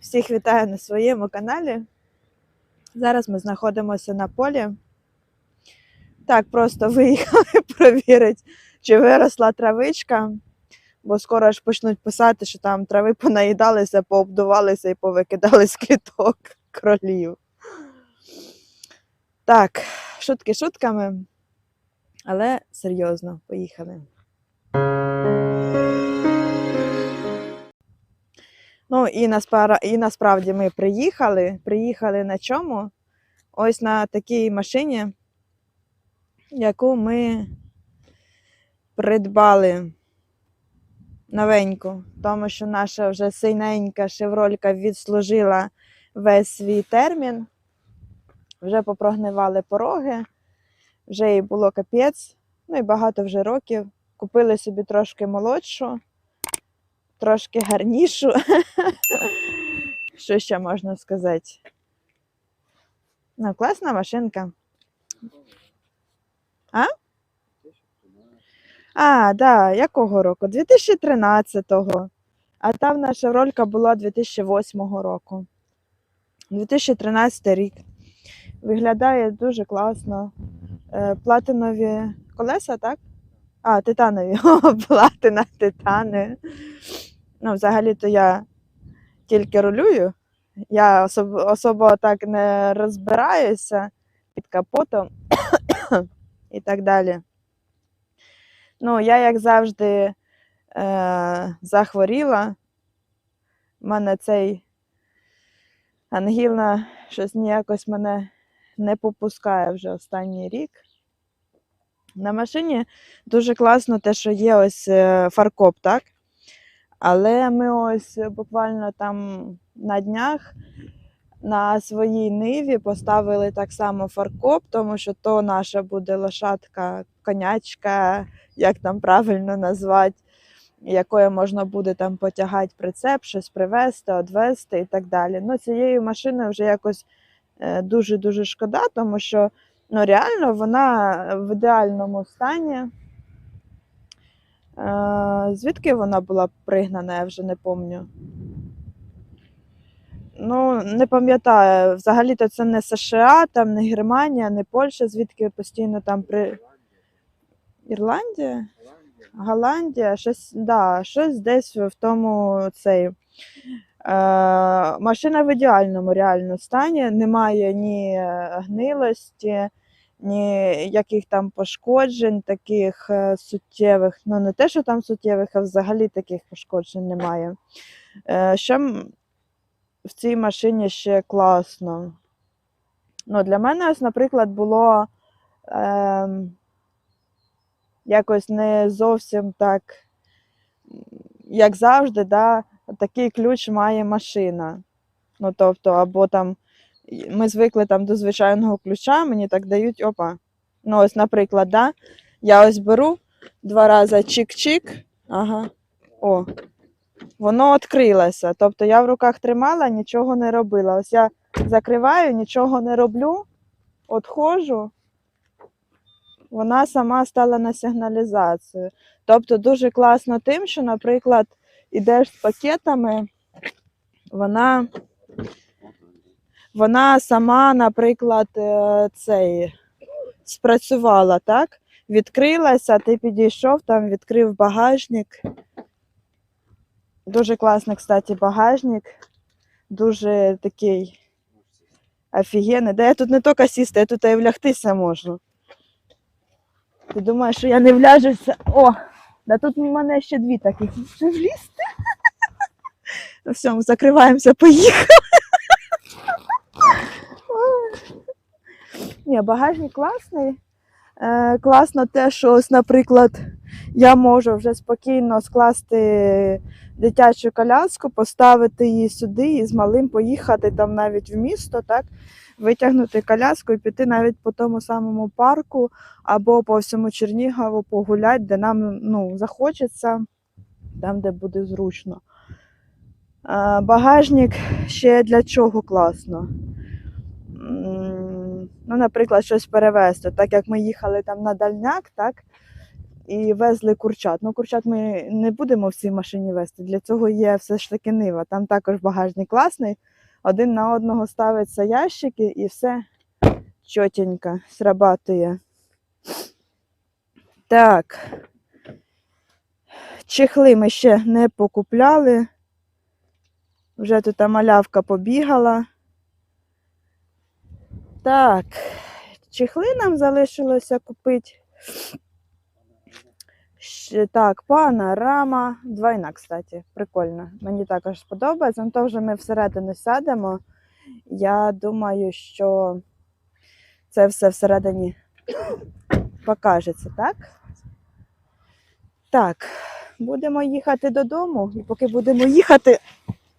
Всіх вітаю на своєму каналі. Зараз ми знаходимося на полі. Так, просто виїхали провірити, чи виросла травичка, бо скоро ж почнуть писати, що там трави понаїдалися, пообдувалися і повикидали з квіток кролів. Так, шутки шутками, але серйозно, поїхали. Ну і, наспара... і насправді ми приїхали. Приїхали на чому? Ось на такій машині, яку ми придбали новеньку, тому що наша вже синенька шевролька відслужила весь свій термін. Вже попрогнивали пороги, вже їй було капець, ну і багато вже років. Купили собі трошки молодшу, трошки гарнішу. Що ще можна сказати? Ну, класна машинка. А? А, да, якого року? 2013-го. А та в наша ролька була 2008 року. 2013 рік. Виглядає дуже класно. Е, Платинові колеса, так? А, титанові. О, платина, титани. Ну, взагалі-то я тільки рулюю. Я особ, особо так не розбираюся під капотом і так далі. Ну, я, як завжди, е, захворіла. У мене цей ангіна щось ніякось мене не попускає вже останній рік. На машині дуже класно те, що є ось е, фаркоп, так? Але ми ось буквально там на днях на своїй ниві поставили так само фаркоп, тому що то наша буде лошадка, конячка, як там правильно назвати, якою можна буде там потягати прицеп, щось привезти, одвезти і так далі. Ну, цією машиною вже якось е, дуже-дуже шкода, тому що ну, реально вона в ідеальному стані. Звідки вона була пригнана, я вже не пам'ятаю. Ну, не пам'ятаю. Взагалі-то це не США, там не Германія, не Польща, звідки постійно там при. Ірландія? Голландія, щось, да, щось десь в тому цей. Е, машина в ідеальному реально стані, немає ні гнилості, ні яких там пошкоджень, таких е, суттєвих. Ну, не те, що там суттєвих, а взагалі таких пошкоджень немає. Е, що в цій машині ще класно? Ну, для мене, ось, наприклад, було. Е, якось не зовсім так, як завжди, да, такий ключ має машина. Ну, тобто, або там ми звикли там до звичайного ключа, мені так дають опа. Ну, ось, наприклад, да, я ось беру два рази чик-чик, ага, о, воно відкрилося. Тобто я в руках тримала, нічого не робила. Ось я закриваю, нічого не роблю, відходжу, вона сама стала на сигналізацію. Тобто дуже класно тим, що, наприклад, ідеш з пакетами, вона, вона сама, наприклад, е, цей, спрацювала, так? Відкрилася, ти підійшов, там відкрив багажник. Дуже класний, кстати, багажник. Дуже такий офігенний. Да я тут не тільки сісти, я тут і влягтися можу. Ти думаєш, що я не вляжуся? О, да тут в мене ще дві таких. Вже влізти? Все, ми закриваємося, поїхали. Ні, багажник класний. Е, класно те, що ось, наприклад, я можу вже спокійно скласти дитячу коляску, поставити її сюди і з малим поїхати там навіть в місто, так? Витягнути коляску і піти навіть по тому самому парку або по всьому Чернігову погуляти, де нам ну, захочеться, там, де буде зручно. Е, Багажник ще для чого класно? Ну, наприклад, щось перевезти. Так як ми їхали там на дальняк, так, і везли курчат. Ну, курчат ми не будемо в цій машині везти. Для цього є все ж таки нива. Там також багажник класний. Один на одного ставиться ящики і все чотенько срабатує. Так. Чехли ми ще не покупляли. Вже тут малявка побігала. Так, чехли нам залишилося купити. Так, панорама. Двойна, кстати, прикольно. Мені також сподобається. Ну, то вже ми всередину сядемо. Я думаю, що це все всередині покажеться, так? Так, будемо їхати додому. І поки будемо їхати,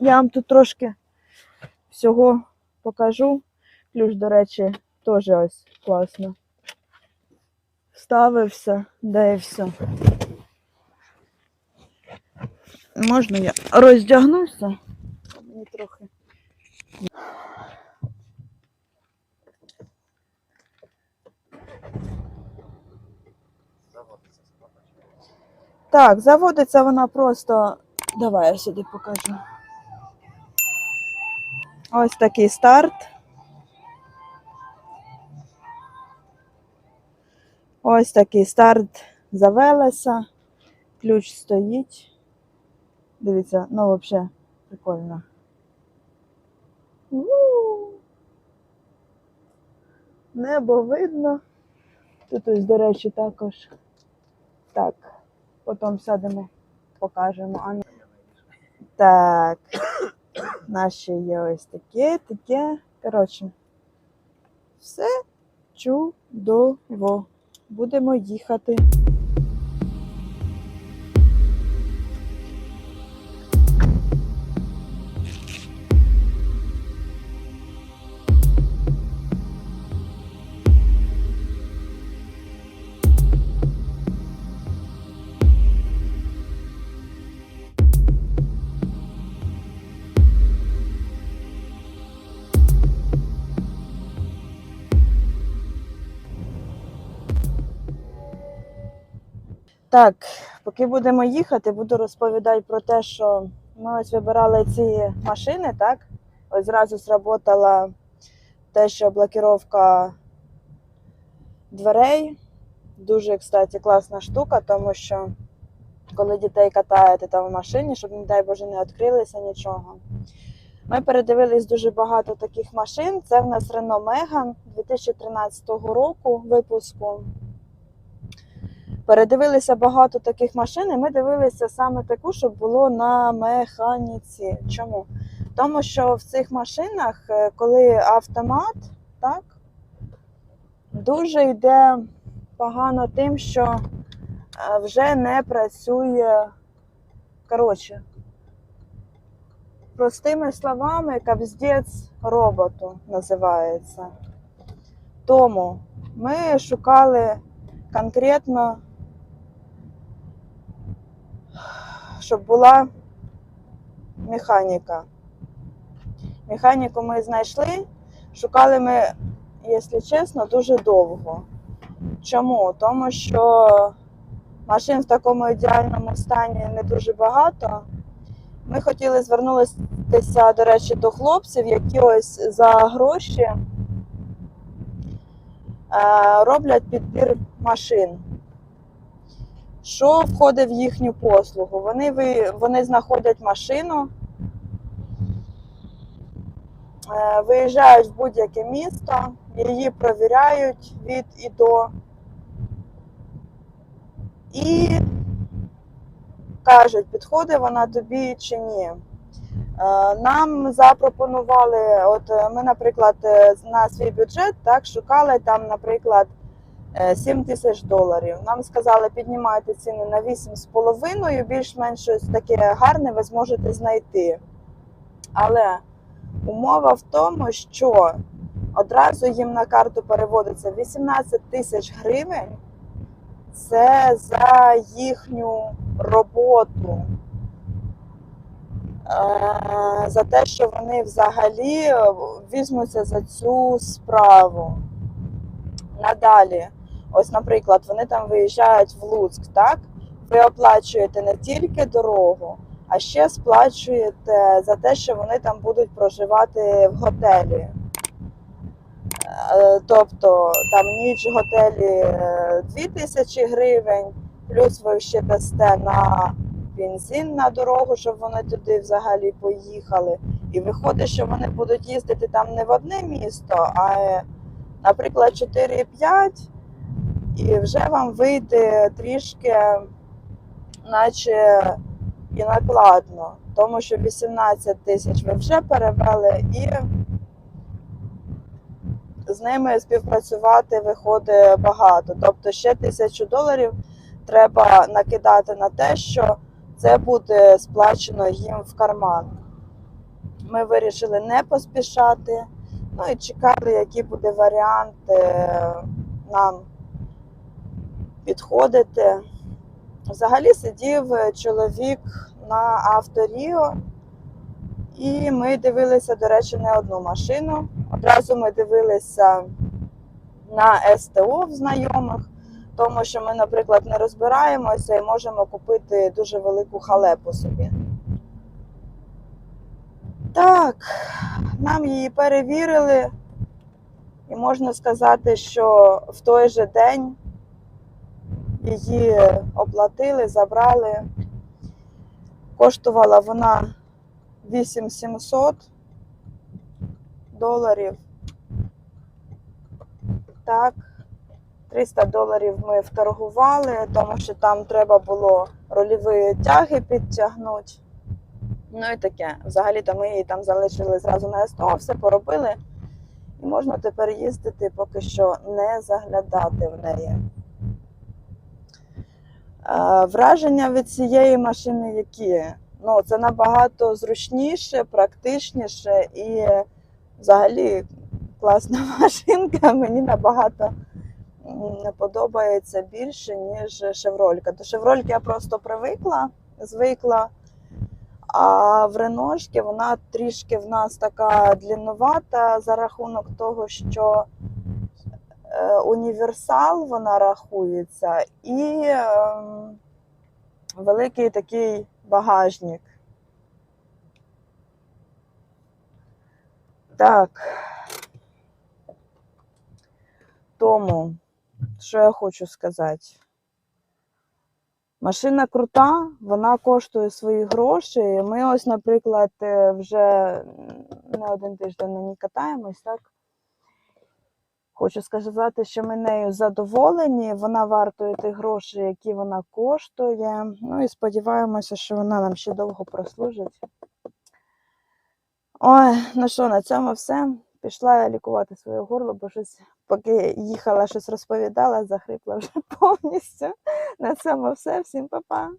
я вам тут трошки всього покажу. Ключ, до речі, теж ось класно. Вставився, де і все. Можна я роздягнуся? Мені трохи. Так, заводиться вона просто. Давай я сюди покажу. Ось такий старт. Ось такий старт завелася. Ключ стоїть. Дивіться, ну взагалі прикольно. Небо видно. Тут ось, до речі, також. Так, потім сядемо, покажемо. А ну. Так. Наші є ось таке, таке. Коротше, все чудово. Будемо їхати. Так, поки будемо їхати, буду розповідати про те, що ми ось вибирали ці машини, так? Ось зразу сработала те, що блокировка дверей. Дуже, кстати, класна штука, тому що коли дітей катаєте там в машині, щоб, не дай Боже, не відкрилися нічого. Ми передивились дуже багато таких машин. Це в нас Renault Megane 2013 року випуску. Передивилися багато таких машин, і ми дивилися саме таку, щоб було на механіці. Чому? Тому що в цих машинах, е, коли автомат, так, дуже йде погано тим, що е, вже не працює. Коротше, простими словами, капздець роботу називається. Тому ми шукали конкретно щоб була механіка. Механіку ми знайшли, шукали ми, якщо чесно, дуже довго. Чому? Тому що машин в такому ідеальному стані не дуже багато. Ми хотіли звернутися, до речі, до хлопців, які ось за гроші е, роблять підбір машин. Що входить в їхню послугу? Вони, ви, вони знаходять машину, е, виїжджають в будь-яке місто, її провіряють від і до. І кажуть, підходить вона тобі чи ні. Е, Нам запропонували, от ми, наприклад, е, на свій бюджет так, шукали там, наприклад, 7 тисяч доларів. Нам сказали, піднімайте ціни на 8,5, більш-менш щось таке гарне ви зможете знайти. Але умова в тому, що одразу їм на карту переводиться 18 тисяч гривень. Це за їхню роботу. Е, За те, що вони взагалі візьмуться за цю справу. Надалі Ось, наприклад, вони там виїжджають в Луцьк, так? Ви оплачуєте не тільки дорогу, а ще сплачуєте за те, що вони там будуть проживати в готелі. Е, Тобто там ніч в готелі е, 2000 гривень, плюс ви ще дасте на бензин на дорогу, щоб вони туди взагалі поїхали. І виходить, що вони будуть їздити там не в одне місто, а, е, наприклад, 4-5, і вже вам вийде трішки, наче і накладно, тому що 18 тисяч ви вже перевели і з ними співпрацювати виходить багато. Тобто ще тисячу доларів треба накидати на те, що це буде сплачено їм в карман. Ми вирішили не поспішати, ну і чекали, які буде варіант е, нам підходити. Взагалі сидів чоловік на авторіо, і ми дивилися, до речі, не одну машину. Одразу ми дивилися на СТО в знайомих, тому що ми, наприклад, не розбираємося і можемо купити дуже велику халепу собі. Так, нам її перевірили, і можна сказати, що в той же день її оплатили, забрали. Коштувала вона 8700 доларів. Так, 300 доларів ми вторгували, тому що там треба було рольові тяги підтягнути. Ну і таке. Взагалі-то ми її там залишили зразу на СТО, все поробили. І можна тепер їздити, поки що не заглядати в неї. Е, Враження від цієї машини які? Ну, це набагато зручніше, практичніше і взагалі класна машинка. Мені набагато м, подобається більше, ніж шевролька. До шеврольки я просто привикла, звикла. А в реношки вона трішки в нас така длінновата за рахунок того, що універсал вона рахується, і ем, великий такий багажник. Так. Тому, що я хочу сказати? Машина крута, вона коштує свої гроші. Ми ось, наприклад, е, вже не один тиждень на ній катаємось, так? Хочу сказати, що ми нею задоволені, вона вартує тих грошей, які вона коштує. Ну і сподіваємося, що вона нам ще довго прослужить. Ой, ну що, на цьому все. Пішла я лікувати своє горло, бо щось, поки їхала, щось розповідала, захрипла вже повністю. На цьому все. Всім па-па.